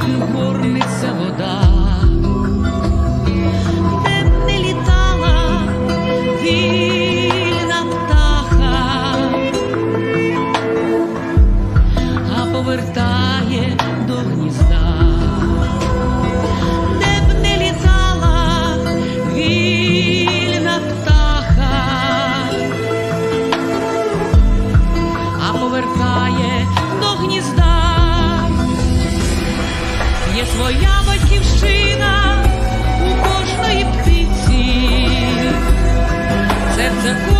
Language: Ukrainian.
річкою горниця вода, де б не літала вільна птаха, а повертає до гнізда, де б не літала вільна птаха, а повертає до гнізда своя батьківщина у кожної птиці, серце кожної